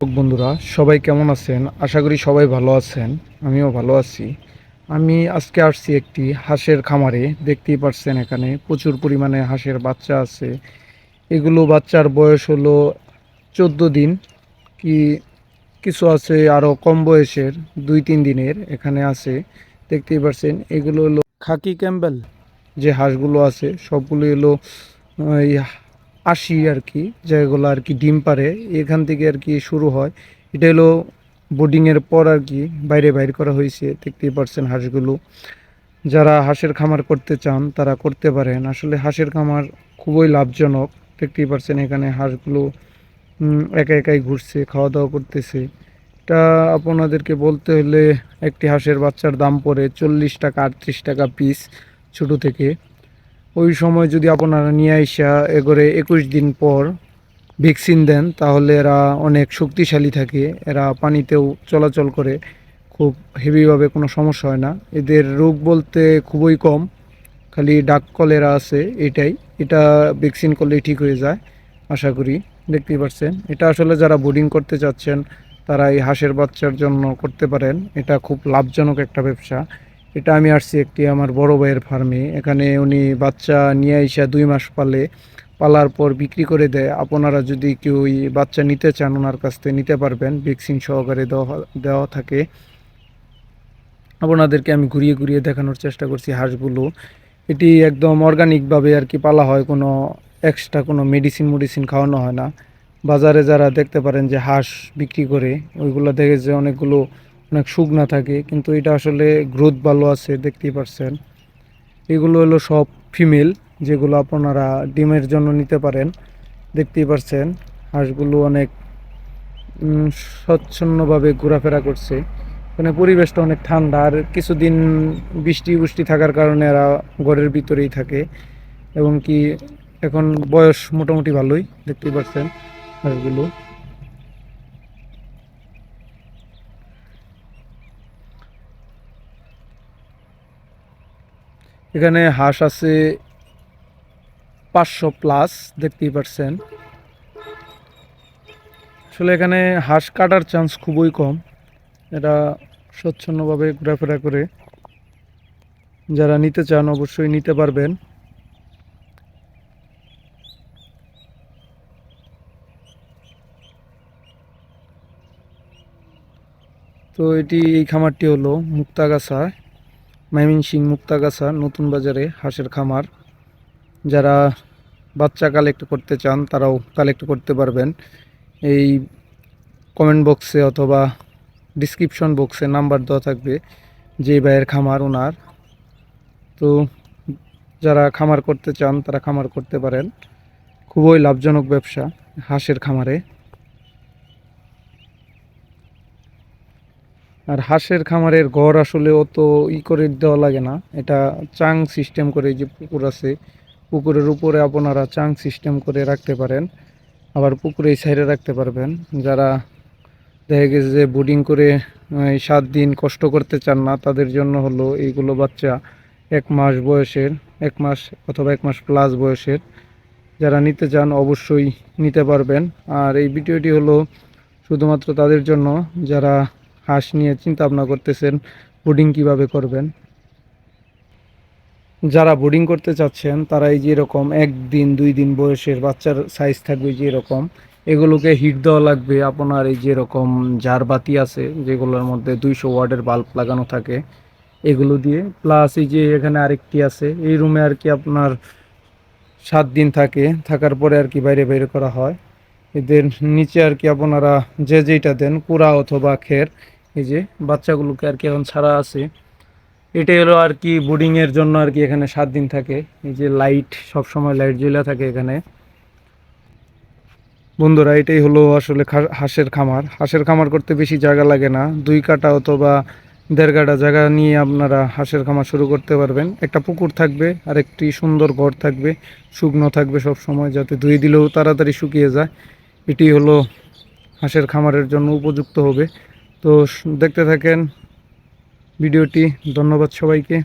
বন্ধুরা, সবাই কেমন আছেন? আশা করি সবাই ভালো আছেন। আমিও ভালো আছি। আমি আজকে আসছি একটি হাঁসের খামারে। দেখতেই পাচ্ছেন এখানে প্রচুর পরিমাণে হাঁসের বাচ্চা আছে। এগুলো বাচ্চার বয়স হলো চোদ্দ দিন। কি কিছু আছে আরও কম বয়সের, দুই তিন দিনের এখানে আছে। দেখতেই পাচ্ছেন, এগুলো হলো খাকি ক্যাম্বেল। যে হাঁসগুলো আছে, সবগুলো হলো আশি আর কি, যেগুলো আর কি ডিম পারে এখান থেকে আর কি শুরু হয়। এটা হলো বোর্ডিংয়ের পর আর কি বাইরে বাইর করা হয়েছে, দেখতেই পারছেন হাঁসগুলো। যারা হাঁসের খামার করতে চান, তারা করতে পারেন। আসলে হাঁসের খামার খুবই লাভজনক, দেখতেই পারছেন এখানে হাঁসগুলো একা একাই ঘুরছে খাওয়া দাওয়া করতেছে। এটা আপনাদেরকে বলতে হলে একটি হাঁসের বাচ্চার দাম পড়ে চল্লিশ টাকা, আটত্রিশ টাকা পিস ছোটো থেকে। ওই সময় যদি আপনারা নিয়ে আইসা এগোরে একুশ দিন পর ভ্যাকসিন দেন, তাহলে এরা অনেক শক্তিশালী থাকে। এরা পানিতেও চলাচল করে। খুব হেভিভাবে কোনো সমস্যা হয় না। এদের রোগ বলতে খুবই কম। খালি ডাক কলেরা আছে, এটাই। এটা ভ্যাকসিন করলেই ঠিক হয়ে যায়, আশা করি। দেখতেই পাচ্ছেন এটা আসলে যারা বোর্ডিং করতে চাচ্ছেন, তারা এই হাঁসের বাচ্চার জন্য করতে পারেন। এটা খুব লাভজনক একটা ব্যবসা। এটা আমি আসছি একটি আমার বড় ভাইয়ের ফার্মে। এখানে উনি বাচ্চা নিয়ে আইসা দুই মাস পালে, পালার পর বিক্রি করে দেয়। আপনারা যদি কেউ বাচ্চা নিতে চান, ওনার কাছ থেকে নিতে পারবেন। ভ্যাকসিন সহকারে দেওয়া দেওয়া থাকে। আপনাদেরকে আমি ঘুরিয়ে ঘুরিয়ে দেখানোর চেষ্টা করছি হাঁসগুলো। এটি একদম অর্গানিকভাবে আর কি পালা হয়। কোনো এক্সট্রা কোনো মেডিসিন মেডিসিন খাওয়ানো হয় না। বাজারে যারা দেখতে পারেন যে হাঁস বিক্রি করে, ওইগুলো দেখে যে অনেকগুলো অনেক শুকনা থাকে, কিন্তু এটা আসলে গ্রোথ ভালো আছে, দেখতেই পারছেন। এগুলো হলো সব ফিমেল যেগুলো আপনারা ডিমের জন্য নিতে পারেন, দেখতেই পারছেন। হাঁসগুলো অনেক স্বচ্ছন্নভাবে ঘোরাফেরা করছে। মানে পরিবেশটা অনেক ঠান্ডা, আর কিছুদিন বৃষ্টি বৃষ্টি থাকার কারণে এরা ঘরের ভিতরেই থাকে। এবং কি এখন বয়স মোটামুটি ভালোই, দেখতেই পাচ্ছেন হাঁসগুলো। এখানে হাঁস আছে পাঁচশো প্লাস, দেখতেই পারছেন। আসলে এখানে হাঁস কাটার চান্স খুবই কম। এরা স্বচ্ছন্নভাবে ঘোরাফেরা করে যারা নিতে চান অবশ্যই নিতে পারবেন। তো এটি এই খামারটি হলো মুক্তাগাছা। ময়মনসিং মুক্তাগাছা নতুন বাজারে হাঁসের খামার। যারা বাচ্চা কালেক্ট করতে চান, তারাও কালেক্ট করতে পারবেন। এই কমেন্ট বক্সে অথবা ডিসক্রিপশন বক্সে নাম্বার দেওয়া থাকবে যে ভাইয়ের খামার, ওনার। তো যারা খামার করতে চান, তারা খামার করতে পারেন। খুবই লাভজনক ব্যবসা হাঁসের খামারে। আর হাঁসের খামারের ঘর আসলে অত ই করে দেওয়া লাগে না। এটা চাং সিস্টেম করে যে পুকুর আছে, পুকুরের উপরে আপনারা চাং সিস্টেম করে রাখতে পারেন, আবার পুকুরে এই সাইডে রাখতে পারবেন। যারা দেখা গেছে যে বোর্ডিং করে সাত দিন কষ্ট করতে চান না, তাদের জন্য হলো এইগুলো বাচ্চা এক মাস বয়সের, এক মাস অথবা এক মাস প্লাস বয়সের। যারা নিতে চান অবশ্যই নিতে পারবেন। আর এই ভিডিওটি হলো শুধুমাত্র তাদের জন্য। যারা হাঁস নিয়ে চিন্তা ভাবনা করতেছেন বোর্ডিং কীভাবে করবেন? যারা বোর্ডিং করতে চাচ্ছেন তারা এই যে এরকম একদিন, দুই দিন বয়সের বাচ্চার সাইজ থাকবে যে এরকম, এগুলোকে হিট দেওয়া লাগবে। আপনার এই যে এরকম জার বাতি আছে, যেগুলোর মধ্যে দুইশো ওয়ার্ডের বাল্ব লাগানো থাকে, এগুলো দিয়ে প্লাস এই যে এখানে আরেকটি আছে, এই রুমে আর কি আপনার সাত দিন থাকে, থাকার পরে আর কি বাইরে বাইরে করা হয়। এদের নিচে আর কি আপনারা যে যেটা দেন, কুড়া অথবা খের এই যে বাচ্চাগুলোকে আর কি এখন ছাড়া আছে। এটাই হলো আর কি বোর্ডিংয়ের জন্য আর কি এখানে সাত দিন থাকে। এই যে লাইট সব সময় লাইট জ্বলা থাকে এখানে। বন্ধুরা, এটাই হলো আসলে হাঁসের খামার। হাঁসের খামার করতে বেশি জায়গা লাগে না। দুই কাটা অথবা দেড় কাটা জায়গা নিয়ে আপনারা হাঁসের খামার শুরু করতে পারবেন। একটা পুকুর থাকবে, আর একটি সুন্দর ঘর থাকবে, শুকনো থাকবে সব সময় যাতে ধুয়ে দিলেও তাড়াতাড়ি শুকিয়ে যায়। এটি হলো হাঁসের খামারের জন্য উপযুক্ত হবে। তো দেখতে থাকেন ভিডিওটি। ধন্যবাদ সবাইকে।